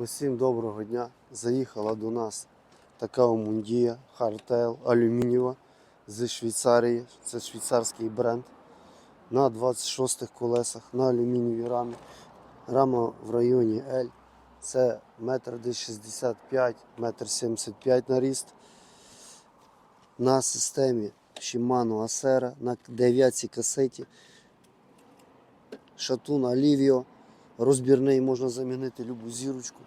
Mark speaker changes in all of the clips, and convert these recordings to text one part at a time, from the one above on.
Speaker 1: Усім доброго дня. Заїхала до нас така Мундія Hardtail алюмінієва з Швейцарії. Це швейцарський бренд. На 26 колесах, на алюмінієвій рамі. Рама в районі L. Це метр десь 65, метр 75 на ріст. На системі Shimano Acera на 9 касеті. Шатун Alivio. Розбірний можна замінити любу зірочку.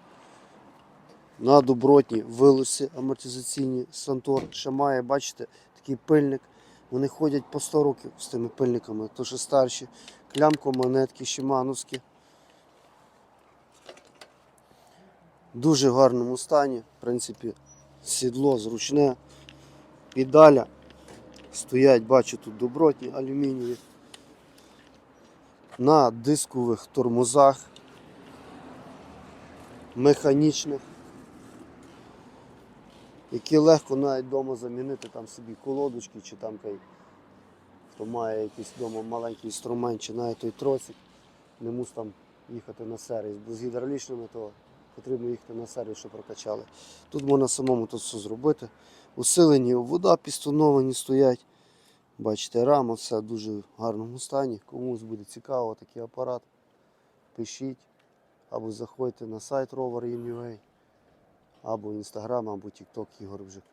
Speaker 1: На добротні вилоси амортизаційні Сантор. Ще має, бачите, такий пильник. Вони ходять по 100 років з тими пильниками, то що старші. Клямко монетки, шимановські. Дуже гарному стані. В принципі, сідло зручне. Педаля. Стоять, бачу, тут добротні алюмінієві на дискових тормозах механічних, які легко навіть вдома замінити там собі колодочки чи там кай, хто має якийсь вдома маленький інструмент, чи навіть той тросик, не мус там їхати на сервіс. Бо з гідравлічними то потрібно їхати на сервіс, щоб прокачали. Тут можна самому тут все зробити. Усилені вода пістоновані стоять. Бачите, рама все в дуже гарному стані. Комусь буде цікаво такий апарат. Пишіть або заходьте на сайт rover.ua, або в інстаграм, або TikTok Ігор Бжик.